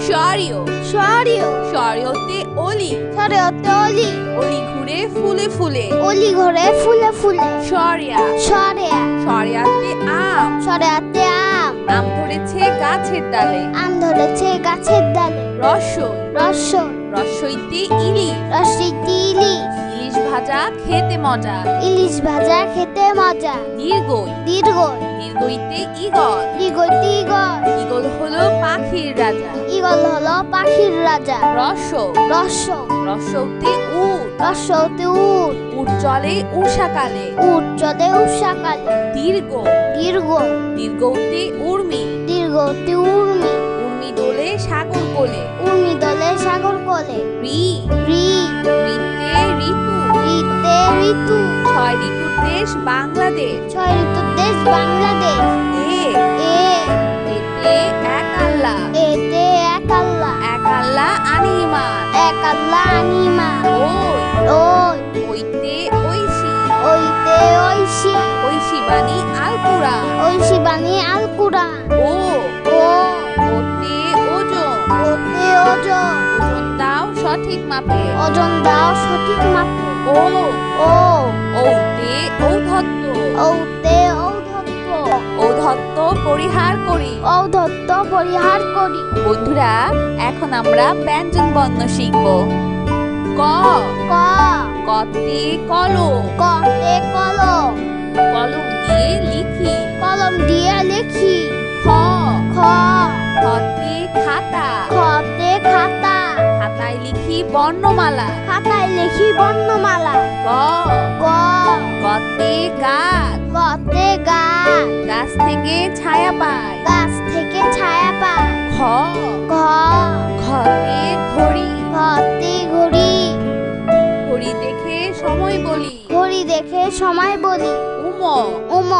স্বরীয় সরিও। স্বরীয়তে অলি। সরিওতে অলি। অলি ঘুরে ফুলে ফুলে। ওলি ঘুরে ফুলে ফুলে। সরিয়া। সরিয়া। সরিয়াতে আম। সরিয়াতে আম। আম ধরেছে গাছের ডালে। আম ধরেছে গাছের ডালে। রসই। রস রসইতে ইলি রসইতে তিলি ইলিশ ভাজা খেতে মজা। ইলিশ ভাজা খেতে মজা। দীর্ঘই দীর্ঘ দীর্ঘইতে ইগল দীর্ঘতি ইগল ইগল হলো পাখির রাজা। ইগল হলো পাখির রাজা। রস রস রসৌতে উট। রসতে উট। উট চলে উষাকালে উট চলে উষাকালে দীর্ঘ। দীর্ঘ। দীর্ঘতে উর্মি। দীর্ঘতে উর্মি। উর্মি দোলে সাগর কোলে। উর্মি দলে সাগর কোলে। রি। রি। ঋতে। ঋতু ঋতু। ছয় ঋতুর দেশ বাংলাদেশ। ছয় ঋতুর দেশ বাংলাদেশ। এ। এ। এতে এক আল্লাহ। এতে এক আল্লাহ। এক আল্লাহ আনিমান এক আল্লাহ আনিমা ওই। ওই। ওইতে ঐশী। ওইতে ঐশী। ঐশী বাণী আল কুরআন। ঐশী বাণী আল কুরআন। ও। ও। ওতে ওজন। ওতে ওজন। ওজন দাও সঠিক মাপে। ওজন দাও সঠিক মাপে। ও ও ঔতে ঔধত্ত ঔতে ঔধত্ব পরিহার করি ঔধত্ব পরিহার করি বন্ধুরা এখন আমরা ব্যঞ্জন বর্ণ শিখব। ক। ক। কতে কলম। কতে কলম। কলম দিয়ে লিখি। কলম দিয়ে লিখি। খ। খ। খাতা খতে। খাতা খাতায় লিখি বর্ণমালা। খাতায় লিখি বর্ণমালা। গ। গ। গতে গাছ। গতে গাছ। গাছ থেকে ছায়া পায়। গাছ থেকে ছায়া পায়। খ ঘ। ঘতে ঘড়ি। ঘতে ঘড়ি। ঘড়ি দেখে সময় বলি। ঘড়ি দেখে সময় বলি। উম। উম।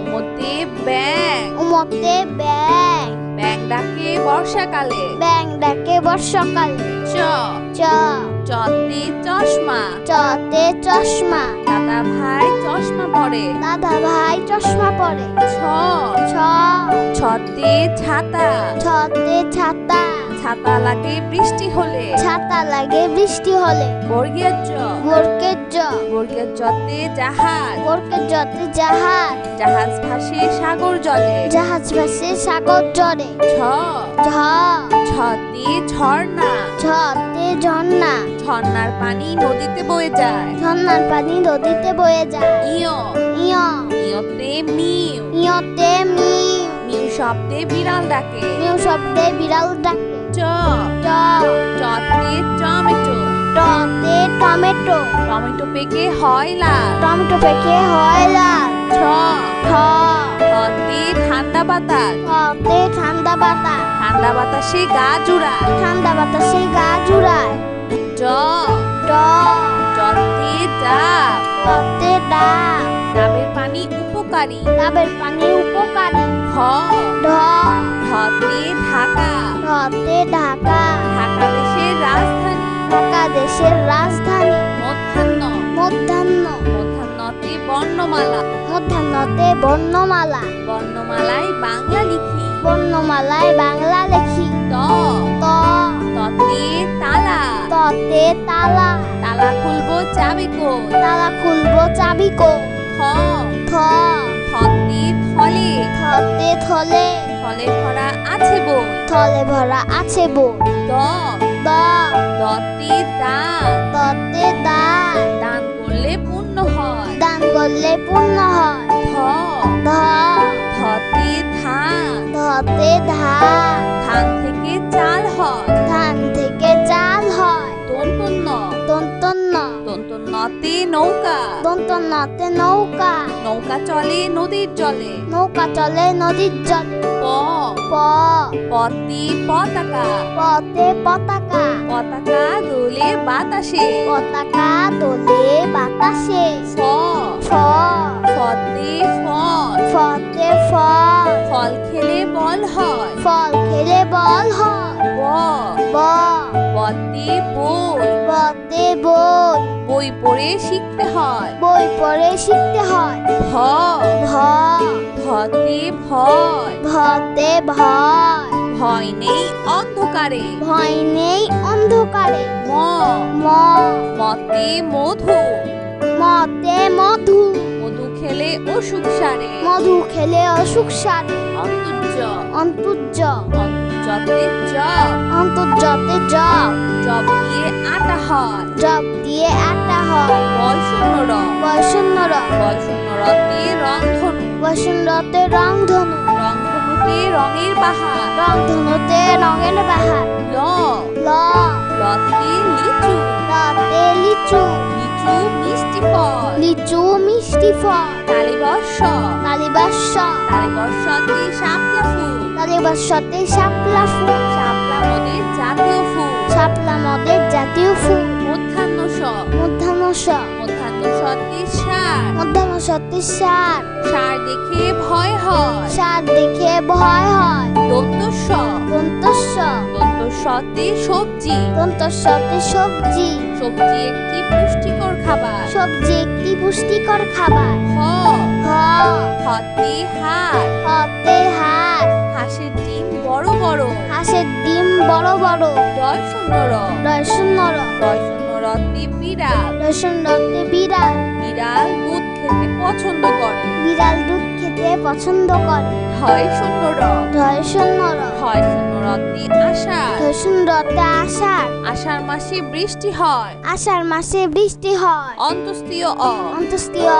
উমতে ব্যাং উমতে ব্যাং ব্যাং ডাকে বর্ষাকালে। ব্যাং ডাকে বর্ষাকালে। চ। চ। চতে চশমা। চতে চশমা। দাদা ভাই চশমা পরে। দাদা ভাই চশমা পরে। ছ। ছ। ছতে ছাতা। ছতে ছাতা। ছাতা লাগে বৃষ্টি হলে। ছাতা লাগে বৃষ্টি হলে। বর্গীয় জ। বর্গীয় জতে জাহাজ। গোরকের জতে জাহাজ। জাহাজ ভাসে সাগর জলে। জাহাজ ভাসে সাগর জলে। ছ ঝ। ছতে ঝর্ণা। ঝতে ঝর্ণা। ঝর্ণার পানি নদীতে বয়ে যায়। ঝর্ণার পানি নদীতে বয়ে যায়। ইয়। ইয়। ইয়তে মিউ। ইয়তে মিউ। মিউ শব্দে বিড়াল ডাকে। মিউ শব্দে বিড়াল ডাকে। চ। চ। চতে টমেটো। টতে টমেটো। টমেটো পেকে হয় লাল। টমেটো পেকে হয় লাল। ছ। ঠ টতে ঠান্ডা বাতাস। ঠতে ঠান্ডা বাতাস। ঠান্ডা বাতাসে গা জুড়ায়। ঠান্ডা বাতাসে গা জুড়ায়। জ। ড জতে ডাব। টতে ডাব। ডাবের পানি উপকারী। ডাবের পানি উপকারী। ঢ। ঢ। ঢতে ঢাকা। ঢতে ঢাকা। ঢাকা দেশের রাজধানী। ঢাকা দেশের রাজধানী। মধ্যাহ্ন। মধ্যাহ্ন। মধ্যাহ্নতে বর্ণমালা। মধ্যাহ্নতে বর্ণমালা। বর্ণমালায় বাংলা লিখি। বর্ণমালায় বাংলা লেখি। ত। ত। ততে তালা। ততে তালা। তালা খুলবো চাবি কই তালা খুলবো চাবি কো থ থতে থলে। থতে থলে। থলে ভরা আছে বই। থলে ভরা আছে বই। দ দ দতে দান। ততে দান। দান করলে পূর্ণ হয়। দান করলে পূর্ণ হয়। ধ ধ ধতে ধান। ধতে ধান। ধান থেকে চাল হয়। দন্তন্যতে নৌকা। নাতে নৌকা। নৌকা চলে নদীর জলে। নৌকা চলে নদীর জলে। প। প। পতি পতাকা। পতে পতাকা। পতাকা দোলে বাতাসে। পতাকা দোলে বাতাসে। স। ছ। ফল। ফল খেলে বল হয়। ফল খেলে বল হয়। ব। ব। বতে বই। বতে বই। বই পড়ে শিখতে হয়। বই পড়ে শিখতে হয়। ভ। ভ। ভতে ভয়। ভতে ভয়। ভয় নেই অন্ধকারে। ভয় নেই অন্ধকারে। ম। ম। মতে মধু। মতে মধু। মধু খেলে অসুখ সারে। মধু খেলে অসুখ সারে। অন্তর্য অন্তর্য অন্তর্যতে জব অন্তর্যতে জব জব দিয়ে আটা হয়। জব দিয়ে আটা হয়। বয় শূন্য রং। বৈষণ্যর বয় শূন্য রতে রংধনু বৈষণ্যতে রংধনু রংধনুতে রঙের বাহার। রংধনুতে রঙের বাহার। ল। ল। লতে লিচু। লতে লিচু। লিচু মিষ্টি ফল। লিচু মিষ্টি ফল। তালিবর্ষ কালিবাস তালিবর্ষতে শাপলা ফুল। কালিবাসতে শাপলা ফুল। শাপলা মদের জাতীয় ফুল। শাপলা মদের জাতীয় ফুল। মধ্যাহ্ন স মধ্যাহ্ন স মধ্যাহ্ন সতে সার। মধ্যাহ্ন সত্যি সার। সার দেখে ভয় হয়। সার দেখে ভয় হয়। দন্ত স দন্তস্ব। দন্ত সতে সবজি। দন্তস্বতে সবজি। সবজি পুষ্টিকর খাবার। সবজি একটি পুষ্টিকর খাবার। হ। হ। হতে হাত হতে হাত হাঁসের ডিম বড় বড়। হাঁসের ডিম বড় বড়। শূন্য র। রসুন নর দয় শূন্য রতে বিড়াল। রসুন রক্তে বিড়াল। বিড়াল দুধ খেতে পছন্দ করে। বিড়াল দুধ খেতে পছন্দ করে। ধয় শূন্য র। ধয় শূন্য রতে আষাঢ়। রসুন রক্তে আষাঢ়। আষাঢ় মাসে বৃষ্টি হয়। আষাঢ় মাসে বৃষ্টি হয়। অন্তস্তীয় অ। অন্তস্তীয়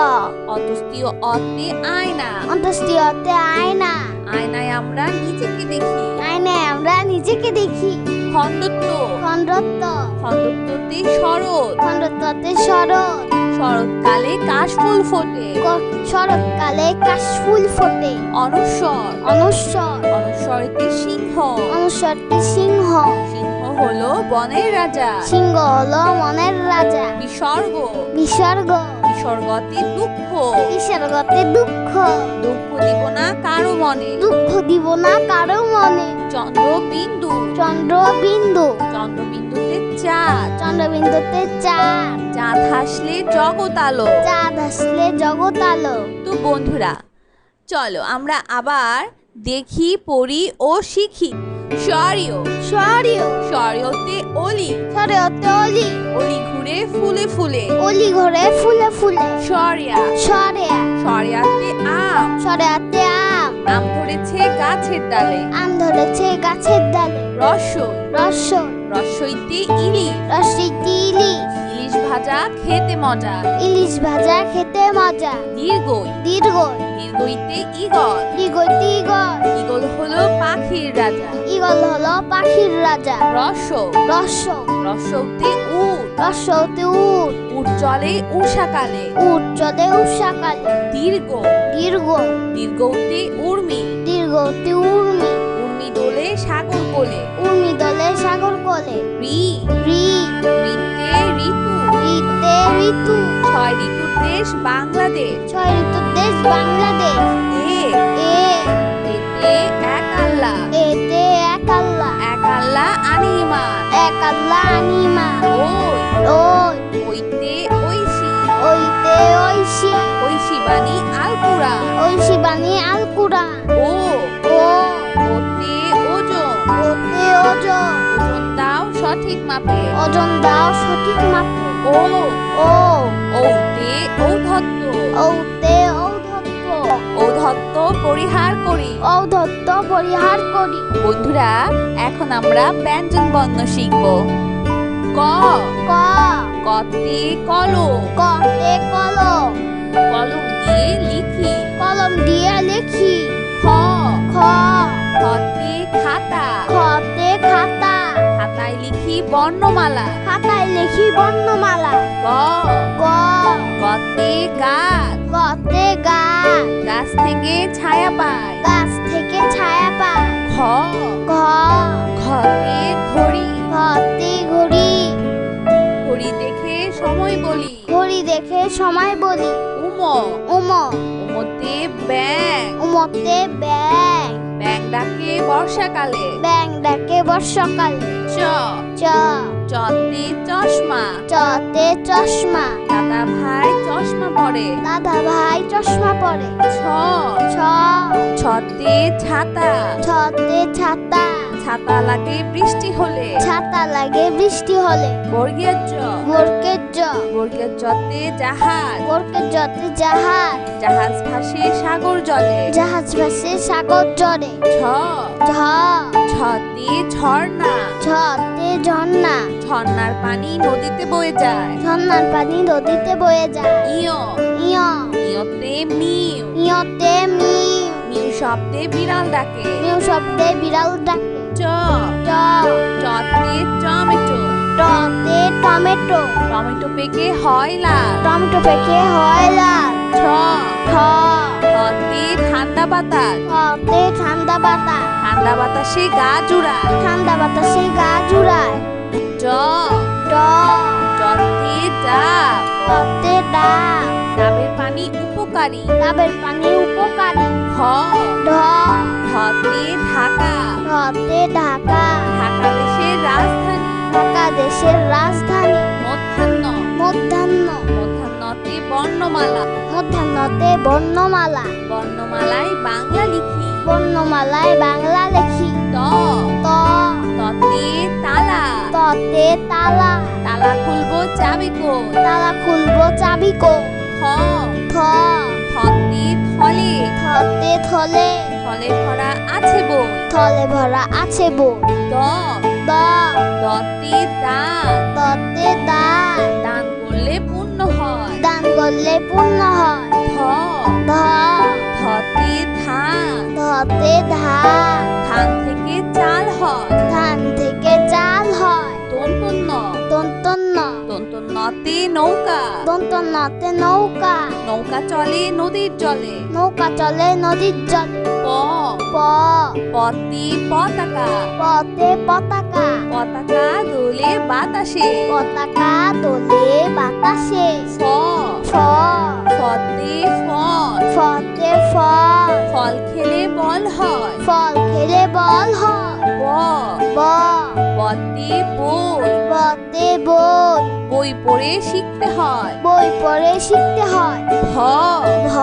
অন্তস্তীয় অতে আয়না। অন্তস্তীয়তে আয়না। আয়নায় আমরা নিজেকে দেখি। আয়নায় আমরা নিজেকে দেখি। খণ্ডত্ব। খণ্ডত্ব। খণ্ডত্বতে শরৎ। খণ্ডত্বতে শরৎ। শরৎকালে কাশফুল ফোটে। শরৎকালে কাশফুল ফোটে। অনস্বর অনস্বর অনস্বরতে সিংহ। অনুস্বরটি সিংহ। সিংহ হলো বনের রাজা। সিংহ হলো মনের রাজা। বিসর্গ। বিসর্গ। বিসর্গতে দুঃখ। বিসর্গতে দুঃখ। দুঃখ দিব না কারও মনে। দুঃখ দিব না কারও মনে। চন্দ্রবিন্দু। চন্দ্রবিন্দু। চন্দ্রবিন্দুতে চাঁদ। চন্দ্রবিন্দুতে চাঁদ। চাঁদ হাসলে জগৎ আলো। চাঁদ আসলে জগৎ আলো। তো বন্ধুরা চলো আমরা আবার দেখি পড়ি ও শিখি। সরিয় সরিয় সরিয়তে অলি। সরিয়তে অলি। অলি ঘুরে ফুলে ফুলে। অলি ঘরে ফুলে ফুলে। সরিয়া। সরে সরিয়াতে আম। সরিয়াতে আম। আম ধরেছে গাছের ডালে। আম ধরেছে গাছের ডালে। রসই রসই রসইতে ইলিশ। রসি তিলি ইলিশ ভাজা খেতে মজা। ইলিশ ভাজা খেতে মজা। দীর্ঘই। দীর্ঘ দীর্ঘইতে ইগল ইগল ইগল ইগল হলো পাখির রাজা। ইগল হলো পাখির রাজা। রস রস রসৌতে উট। রসতে উট। উট চলে উষাকালে উট চলে উষাকালে দীর্ঘ। দীর্ঘ। দীর্ঘতে উর্মি। দীর্ঘতে উর্মি। উর্মি দোলে সাগর কোলে। উর্মি দলে সাগর কোলে। রি। রি। ঋতে। ঋতু ঋতু। ছয় ঋতুর দেশ বাংলাদেশ। ছয় ঋতুর দেশ বাংলাদেশ। এ। এ। এতে এক আল্লাহ। এতে এক আল্লাহ। এক আল্লাহ আনিমান এক আল্লাহ আনিমা ওই। ওই। ওইতে ঐশী। ওইতে ঐশী। ঐশী বাণী আল কুরআন। ঐশী বাণী আল কুরআন। ও। ও। ওতে ওজন। ওতে ওজন। ওজন দাও সঠিক মাপে। ওজন দাও সঠিক মাপে। ও ও ঔতে ঔধত্ব। ঔতে ঔধত্ব। ঔধত্ব পরিহার করি। ঔধত্ব পরিহার করি। বন্ধুরা এখন আমরা ব্যঞ্জন বর্ণ শিখব। ক। ক। কতে কলম। কতে কলম। কলম দিয়ে লিখি। কলম দিয়ে লিখি। খ। খ। খতে খাতা। খতে খাতা। খাতায় লিখি বর্ণমালা। খাতায় লিখি বর্ণমালা। গ। গ। গতে গাছ। গতে গাছ। গাছ থেকে ছায়া পায়। গাছ থেকে ছায়া পায়। খ ঘ। ঘতে ঘড়ি। ঘতে ঘড়ি। ঘড়ি দেখে সময় বলি। ঘড়ি দেখে সময় বলি। উম। উম। উমতে ব্যাং উম মতে ব্যাং ব্যাং ডাকে বর্ষাকালে। ব্যাং ডাকে বর্ষাকালে। চ। চ। চতে চশমা। চতে চশমা। দাদা ভাই চশমা পরে। দাদা ভাই চশমা পরে। ছ। ছ। ছতে ছাতা। ছতে ছাতা। ছাতা লাগে বৃষ্টি হলে। ছাতা লাগে বৃষ্টি হলে। বর্গীয় জ। বরকের জ। বর্গীয় জতে জাহাজ। বরকের জতে জাহাজ। জাহাজ ভাসে সাগর জলে। জাহাজ ভাসে সাগর জলে। ছ ঝ। ছতে ঝর্ণা। ঝতে ঝর্ণা। ঝর্ণার পানি নদীতে বয়ে যায়। ঝর্ণার পানি নদীতে বয়ে যায়। ইয়। ইয়। ইয়তে মিউ। ইয়তে মিউ। মিউ শব্দে বিড়াল ডাকে। মিউ শব্দে বিড়াল ডাকে। চ। ট চতে টমেটো। টতে টমেটো। টমেটো পেকে হয় লাল টমেটো পেকে হয় লাল ছ। ঠ ছতে ঠান্ডা বাতাস। টতে ঠান্ডা বাতাস। ঠান্ডা বাতাসে গা জুড়ায়। ঠান্ডা বাতাসে গা জুড়ায়। জ। ট জতে ডাব। টতে ডাব। ডাবের পানি উপকারী। ডাবের পানি উপকারী। ঢ ঢতে ঢাকা। ঢতে ঢাকা। ঢাকা দেশের রাজধানী। ঢাকা দেশের রাজধানী। মধ্যাহ্ন। মধ্যাহ্ন। মধ্যাহ্নতে বর্ণমালা। মধ্যাহ্নতে বর্ণমালা। বর্ণমালায় বাংলা লিখি। বর্ণমালায় বাংলা লেখি। ত। ত। ততে তালা। ততে তালা। তালা খুলবো চাবি কো তালা খুলবো চাবি কো থ। থ। আছে বই? থলে ভরা আছে বই। দ। দ। দতে দান। ততে দান। দান করলে পূর্ণ হয়। দান করলে পূর্ণ হয়। ধ। ধ। ধতে ধান। ধতে ধান। ধান থেকে চাল হয়। ধান থেকে চাল হয়। দন্তন্য দন্তন্য দন্তন্যতে নৌকা। দন্তন্যতে নৌকা। নৌকা চলে নদীর জলে। নৌকা চলে নদীর জলে। প। পতি পতাকা। পথে পতাকা। পতাকা দোলে বাতাসে। পতাকা দোলে বাতাসে। ফ ফ ফতে ফল। ফতে ফল। ফল খেলে বল হয়। ফল খেলে বল হয়। ব। ব। বতে বই। পথে বই। বই পড়ে শিখতে হয়। বই পড়ে শিখতে হয়। ভ। ভ।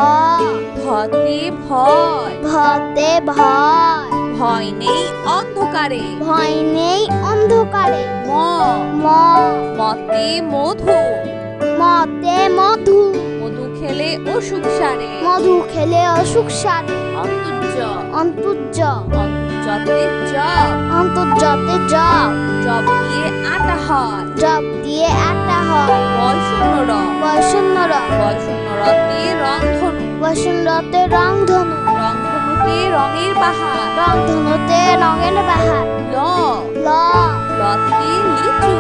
ভতে ভয়। ভতে ভয়। ভয় নেই অন্ধকারে। ভয় নেই অন্ধকারে। ম। ম। মতে মধু। মতে মধু। মধু খেলে অসুখ সারে। মধু খেলে অসুখ সারে। অন্তর্য অন্তর্য অন্তর্যতে জব অন্তর্যতে জব জব দিয়ে আটা হয়। জব দিয়ে আটা হয়। বয় শূন্য র। বৈষণ্যর বয় শূন্য রতে বৈষণ্যতে রংধনু রংধনুতে রঙের বাহার। রংধনুতে রঙের বাহার। ল। ল। লতে লিচু।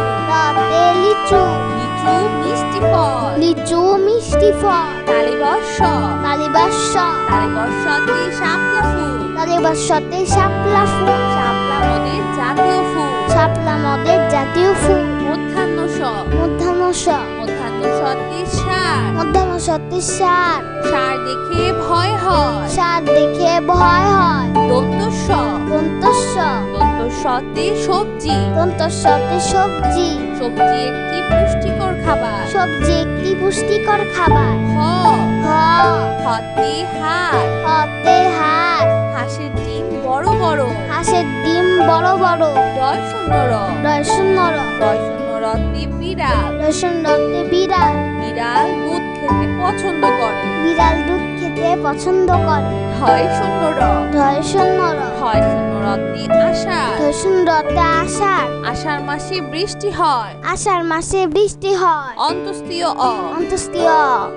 লিচু। লিচু মিষ্টি ফল। লিচু মিষ্টি ফল। তালিবর্ষ তালিবাস্য তালিবর্ষতে শাপলা ফুল। শাপলা ফুল। শাপলা মদের জাতীয় ফুল। শাপলা মদের জাতীয় ফুল। মধ্যাহ্ন স মধ্যাহ্ন স মধ্যাহ্ন সতে মধ্যাহ্ন সত্যি সার। সার দেখে ভয় হয়। সার দেখে ভয় হয়। দন্ত স দন্ত সতে সবজি। দন্তস্যতে সবজি। সবজি একটি পুষ্টিকর খাবার। সবজি একটি পুষ্টিকর খাবার। হ। হ। হতে হাত হতে হাত হাঁসের ডিম বড় বড়। হাঁসের ডিম বড় বড়। দয় শূন্য র রসুন নর দয় শূন্য রতে বিড়াল রক্তে বিড়াল বিড়াল পছন্দ করে। হয় শূন্য র রসুন নর হয় শূন্য আষাঢ় রক্তে আষাঢ় আষাঢ় মাসে বৃষ্টি হয়। আষাঢ় মাসে বৃষ্টি হয়। অন্তস্তীয় অ। অন্তস্তীয়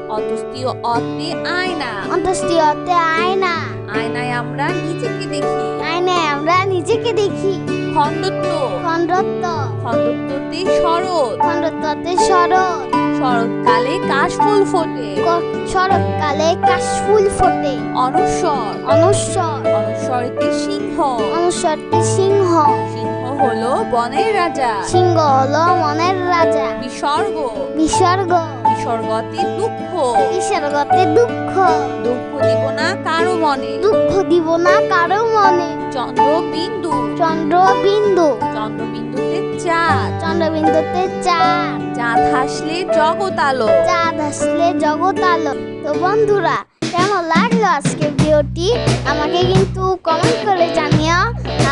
অন্তস্তীয় অতে আয়না। অন্তস্তীয়তে আয়না। আয়নায় আমরা নিজেকে দেখি। আয়নায় আমরা নিজেকে দেখি। খণ্ডত্ব। খণ্ডত্ব। খণ্ডত্বতে শরৎ। খণ্ডত্বতে শরৎ। শরৎকালে কাশফুল ফোটে। শরৎকালে কাশফুল ফোটে। অনস্বর অনুস্বর অনস্বরেতে সিংহ। অনুস্বরটি সিংহ। সিংহ হলো বনের রাজা। সিংহ হলো মনের রাজা। বিসর্গ। বিসর্গ। বিসর্গতে দুঃখ। বিসর্গতে দুঃখ। দুঃখ দিব না কারও মনে। দুঃখ দিব না কারও মনে। চন্দ্রবিন্দু। চন্দ্রবিন্দু। চন্দ্রবিন্দুতে চাঁদ। চন্দ্রবিন্দুতে চাঁদ। চাঁদ হাসলে জগৎ আলো। চাঁদ আসলে জগৎ আলো। তো বন্ধুরা কেমন লাগল আজকে ভিডিওটি? আমাকে কিন্তু কমেন্ট করে জানিও।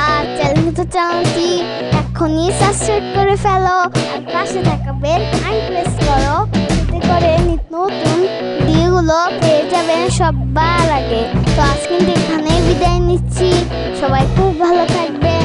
আর চ্যানেল তো চ্যানেলটি এখনই সাবস্ক্রাইব করে ফেলো। আর পাশে থাকা বেল আইন প্রেস করো। এতে করে নিত্য নতুন ভিডিওগুলো পেয়ে যাবেন সবার আগে তো আজ কিন্তু এখানেই বিদায় নিচ্ছি। সবাই খুব ভালো থাকবে